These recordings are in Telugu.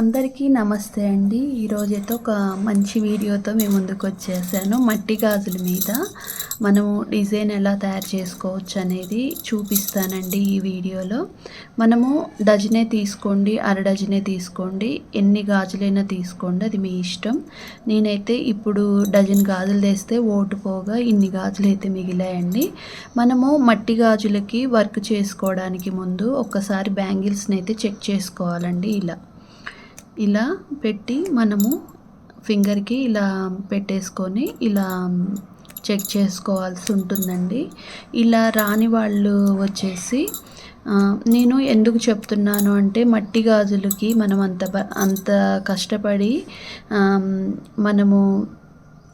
అందరికీ నమస్తే అండి. ఈరోజైతే ఒక మంచి వీడియోతో మేము ముందుకు వచ్చేసాను. మట్టి గాజుల మీద మనము డిజైన్ ఎలా తయారు చేసుకోవచ్చు అనేది చూపిస్తానండి ఈ వీడియోలో. మనము డజనే తీసుకోండి అర డజనే తీసుకోండి ఎన్ని గాజులైనా తీసుకోండి అది మీ ఇష్టం. నేనైతే ఇప్పుడు డజన్ గాజులు తెస్తే ఓటు పోగా ఇన్ని గాజులు అయితే మిగిలాయండి. మనము మట్టి గాజులకి వర్క్ చేసుకోవడానికి ముందు ఒక్కసారి బ్యాంగిల్స్ని అయితే చెక్ చేసుకోవాలండి ఇలా. ఇలా పెట్టి మనము ఫింగర్కి ఇలా పెట్టేసుకొని ఇలా చెక్ చేసుకోవాల్సి ఉంటుందండి. ఇలా రాని వాళ్ళు వచ్చేసి నేను ఎందుకు చెప్తున్నాను అంటే మట్టి గాజులకి మనం అంత బ- అంత కష్టపడి మనము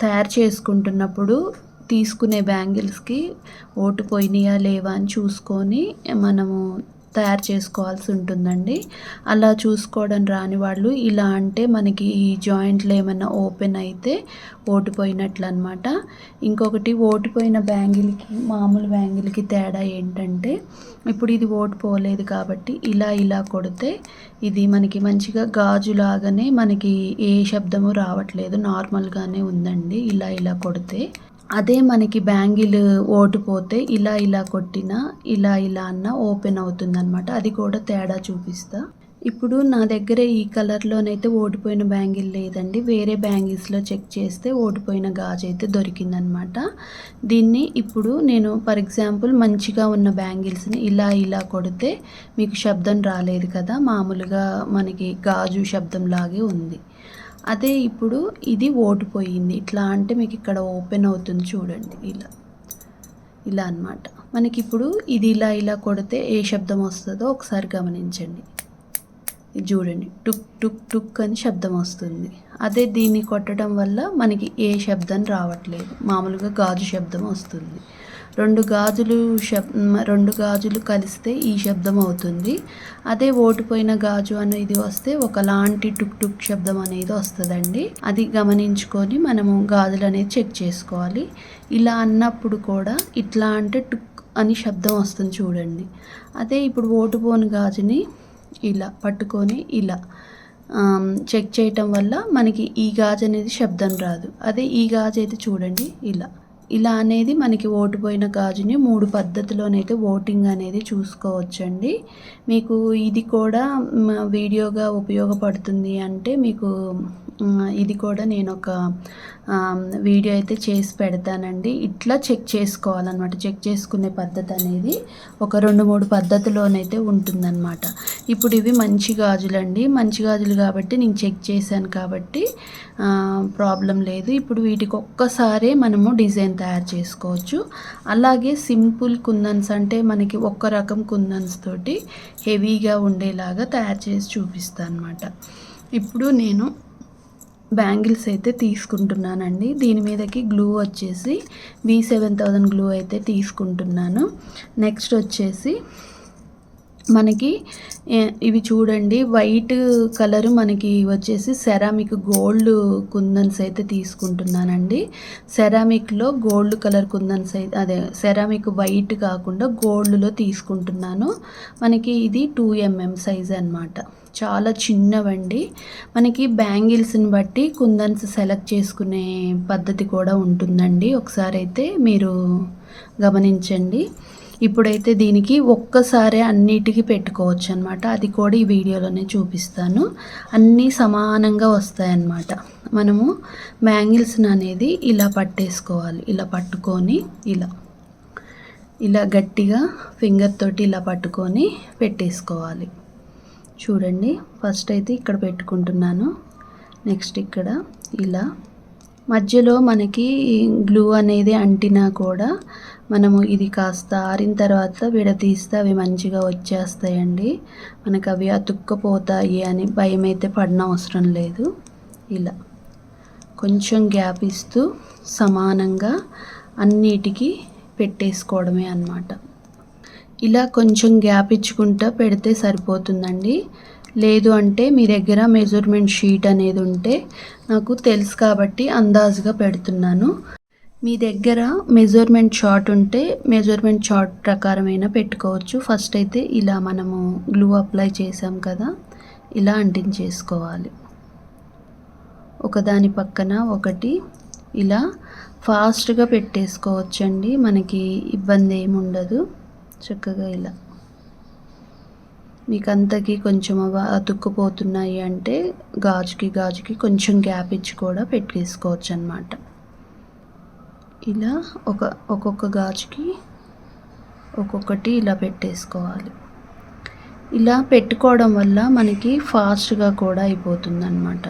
తయారు చేసుకుంటున్నప్పుడు తీసుకునే బ్యాంగిల్స్కి ఓటు పోయినాయా లేవా అని చూసుకొని మనము తయారు చేసుకోవాల్సి ఉంటుందండి. అలా చూసుకోవడం రాని వాళ్ళు ఇలా అంటే మనకి ఈ జాయింట్లు ఏమైనా ఓపెన్ అయితే ఓడిపోయినట్లు అనమాట ఇంకొకటి ఓడిపోయిన బ్యాంగిల్కి మామూలు బ్యాంగిల్కి తేడా ఏంటంటే ఇప్పుడు ఇది ఓడిపోలేదు కాబట్టి ఇలా ఇలా కొడితే ఇది మనకి మంచిగా గాజు లాగానే మనకి ఏ శబ్దము రావట్లేదు. నార్మల్గానే ఉందండి ఇలా ఇలా కొడితే. అదే మనకి బ్యాంగిల్ ఓడిపోతే ఇలా ఇలా కొట్టినా ఇలా ఇలా అన్న ఓపెన్ అవుతుందన్నమాట. అది కూడా తేడా చూపిస్తా. ఇప్పుడు నా దగ్గర ఈ కలర్లోనైతే ఓడిపోయిన బ్యాంగిల్ లేదండి. వేరే బ్యాంగిల్స్లో చెక్ చేస్తే ఓడిపోయిన గాజు అయితే దొరికిందనమాట దీన్ని ఇప్పుడు నేను ఫర్ ఎగ్జాంపుల్ మంచిగా ఉన్న బ్యాంగిల్స్ని ఇలా ఇలా కొడితే మీకు శబ్దం రాలేదు కదా మామూలుగా మనకి గాజు శబ్దం లాగే ఉంది. అదే ఇప్పుడు ఇది ఓడిపోయింది ఇట్లా అంటే మీకు ఇక్కడ ఓపెన్ అవుతుంది చూడండి. ఇలా ఇలా అన్నమాట. మనకి ఇప్పుడు ఇది ఇలా ఇలా కొడితే ఏ శబ్దం వస్తుందో ఒకసారి గమనించండి. ఇది చూడండి. టుక్ టుక్ టుక్ అని శబ్దం వస్తుంది. అదే దీన్ని కొట్టడం వల్ల మనకి ఏ శబ్దం రావట్లేదు. మామూలుగా గాజు శబ్దం వస్తుంది. రెండు గాజులు శబ్ రెండు గాజులు కలిస్తే ఈ శబ్దం అవుతుంది. అదే ఓడిపోయిన గాజు అనేది వస్తే ఒకలాంటి టుక్ టుక్ శబ్దం అనేది వస్తుందండి. అది గమనించుకొని మనము గాజులు అనేది చెక్ చేసుకోవాలి. ఇలా అన్నప్పుడు కూడా ఇట్లా అంటే టుక్ అని శబ్దం వస్తుంది చూడండి. అదే ఇప్పుడు ఓటుపోని గాజుని ఇలా పట్టుకొని ఇలా చెక్ చేయటం వల్ల మనకి ఈ గాజు అనేది శబ్దం రాదు. అదే ఈ గాజు అయితే చూడండి ఇలా. ఇలా అనేది మనకి ఓటుపోయిన గాజుని మూడు పద్ధతిలోనైతే ఓటింగ్ అనేది చూసుకోవచ్చండి. మీకు ఇది కూడా వీడియోగా ఉపయోగపడుతుంది అంటే మీకు ఇది కూడా నేను ఒక వీడియో అయితే చేసి పెడతానండి. ఇట్లా చెక్ చేసుకోవాలన్నమాట. చెక్ చేసుకునే పద్ధతి అనేది ఒక రెండు మూడు పద్ధతిలోనైతే ఉంటుందన్నమాట. ఇప్పుడు ఇవి మంచి గాజులండి. మంచి గాజులు కాబట్టి నేను చెక్ చేశాను కాబట్టి ప్రాబ్లం లేదు. ఇప్పుడు వీటికి ఒక్కసారే మనము డిజైన్ తయారు చేసుకోవచ్చు. అలాగే సింపుల్ కుందన్స్ అంటే మనకి ఒక్క రకం కుందన్స్ తోటి హెవీగా ఉండేలాగా తయారు చేసి చూపిస్తాను అనమాట ఇప్పుడు నేను బ్యాంగిల్స్ అయితే తీసుకుంటున్నానండి. దీని మీదకి గ్లూ వచ్చేసి వి సెవెన్ థౌజండ్ గ్లూ అయితే తీసుకుంటున్నాను. నెక్స్ట్ వచ్చేసి మనకి ఇవి చూడండి వైట్ కలర్ మనకి వచ్చేసి సెరామిక్ గోల్డ్ కుందన్స్ అయితే తీసుకుంటున్నానండి. సెరామిక్లో గోల్డ్ కలర్ కుందన్స్ అయితే అదే సెరామిక్ వైట్ కాకుండా గోల్డ్లో తీసుకుంటున్నాను. మనకి ఇది టూ ఎంఎం సైజ్ అన్నమాట. చాలా చిన్నవండి. మనకి బ్యాంగిల్స్ని బట్టి కుందన్స్ సెలెక్ట్ చేసుకునే పద్ధతి కూడా ఉంటుందండి. ఒకసారి అయితే మీరు గమనించండి. ఇప్పుడైతే దీనికి ఒక్కసారే అన్నిటికీ పెట్టుకోవచ్చు అనమాట అది కూడా ఈ వీడియోలోనే చూపిస్తాను. అన్నీ సమానంగా వస్తాయన్నమాట. మనము మ్యాంగిల్స్ని అనేది ఇలా పట్టేసుకోవాలి. ఇలా పట్టుకొని ఇలా ఇలా గట్టిగా ఫింగర్ తోటి ఇలా పట్టుకొని పెట్టేసుకోవాలి. చూడండి ఫస్ట్ అయితే ఇక్కడ పెట్టుకుంటున్నాను. నెక్స్ట్ ఇక్కడ ఇలా మధ్యలో మనకి గ్లూ అనేది అంటినా కూడా మనము ఇది కాస్త ఆరిన తర్వాత విడదీస్తే అవి మంచిగా వచ్చేస్తాయండి. మనకు అవి అతుక్కపోతాయి అని భయం అయితే పడిన అవసరం లేదు. ఇలా కొంచెం గ్యాప్ ఇస్తూ సమానంగా అన్నిటికీ పెట్టేసుకోవడమే అన్నమాట. ఇలా కొంచెం గ్యాప్ ఇచ్చుకుంటూ పెడితే సరిపోతుందండి. లేదు అంటే మీ దగ్గర మెజర్మెంట్ షీట్ అనేది ఉంటే నాకు తెలుసు కాబట్టి అందాజుగా పెడుతున్నాను. మీ దగ్గర మెజర్మెంట్ చార్ట్ ఉంటే మెజర్మెంట్ చార్ట్ ప్రకారమైనా పెట్టుకోవచ్చు. ఫస్ట్ అయితే ఇలా మనము గ్లూ అప్లై చేసాం కదా ఇలా అంటించేసుకోవాలి. ఒకదాని పక్కన ఒకటి ఇలా ఫాస్ట్గా పెట్టేసుకోవచ్చండి. మనకి ఇబ్బంది ఏమి ఉండదు చక్కగా ఇలా. మీకు అంతకి కొంచెం అవ అతుక్కుపోతున్నాయి అంటే గాజుకి గాజుకి కొంచెం గ్యాప్ ఇచ్చి కూడా పెట్టేసుకోవచ్చు అనమాట ఇలా ఒక ఒక్కొక్క గాజుకి ఒక్కొక్కటి ఇలా పెట్టేసుకోవాలి. ఇలా పెట్టుకోవడం వల్ల మనకి ఫాస్ట్గా కూడా అయిపోతుంది అనమాట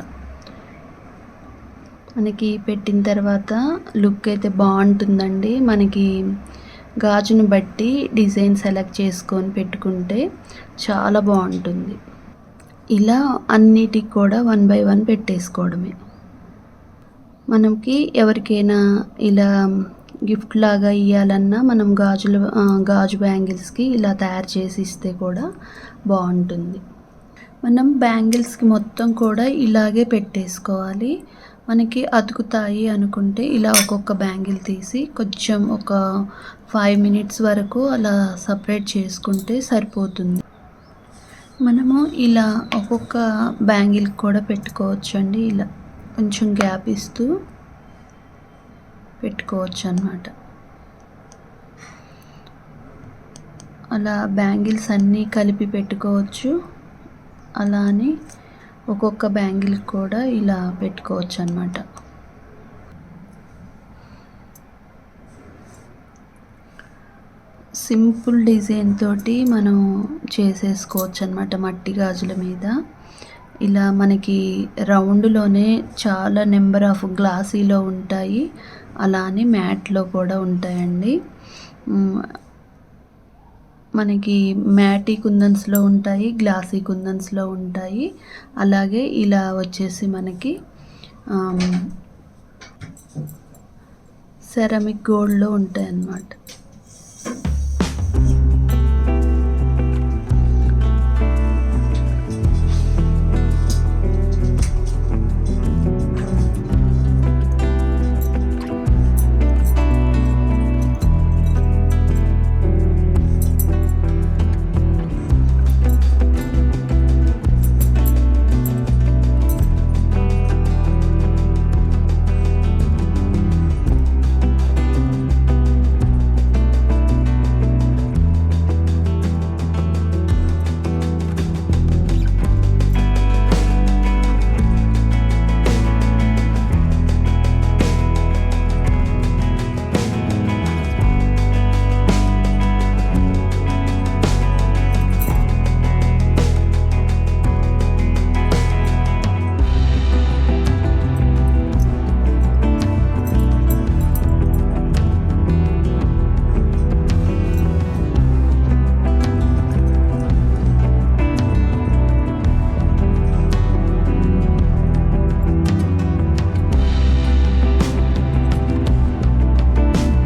మనకి పెట్టిన తర్వాత లుక్ అయితే బాగుంటుందండి. మనకి గాజును బట్టి డిజైన్ సెలెక్ట్ చేసుకొని పెట్టుకుంటే చాలా బాగుంటుంది. ఇలా అన్నిటికి కూడా వన్ బై వన్ పెట్టేసుకోవడమే. మనకి ఎవరికైనా ఇలా గిఫ్ట్ లాగా ఇవ్వాలన్నా మనం గాజులు గాజు బ్యాంగిల్స్కి ఇలా తయారు చేసి ఇస్తే కూడా బాగుంటుంది. మనం బ్యాంగిల్స్కి మొత్తం కూడా ఇలాగే పెట్టేసుకోవాలి. మనకి అతుకుతాయి అనుకుంటే ఇలా ఒక్కొక్క బ్యాంగిల్ తీసి కొంచెం ఒక ఫైవ్ మినిట్స్ వరకు అలా సపరేట్ చేసుకుంటే సరిపోతుంది. మనము ఇలా ఒక్కొక్క బ్యాంగిల్ కూడా పెట్టుకోవచ్చు అండి ఇలా కొంచెం గ్యాప్ ఇస్తూ పెట్టుకోవచ్చు అన్నమాట అలా బ్యాంగిల్స్ అన్నీ కలిపి పెట్టుకోవచ్చు. అలా అని ఒక్కొక్క బ్యాంగిల్ కూడా ఇలా పెట్టుకోవచ్చు అనమాట సింపుల్ డిజైన్ తోటి మనం చేసేసుకోవచ్చు అనమాట మట్టి గాజుల మీద. ఇలా మనకి రౌండ్లోనే చాలా నెంబర్ ఆఫ్ గ్లాసీలో ఉంటాయి. అలానే మ్యాట్లో కూడా ఉంటాయండి. మనకి మ్యాటీ కుందన్స్లో ఉంటాయి గ్లాసీ కుందన్స్లో ఉంటాయి. అలాగే ఇలా వచ్చేసి మనకి సెరమిక్ గోల్డ్లో ఉంటాయి అన్నమాట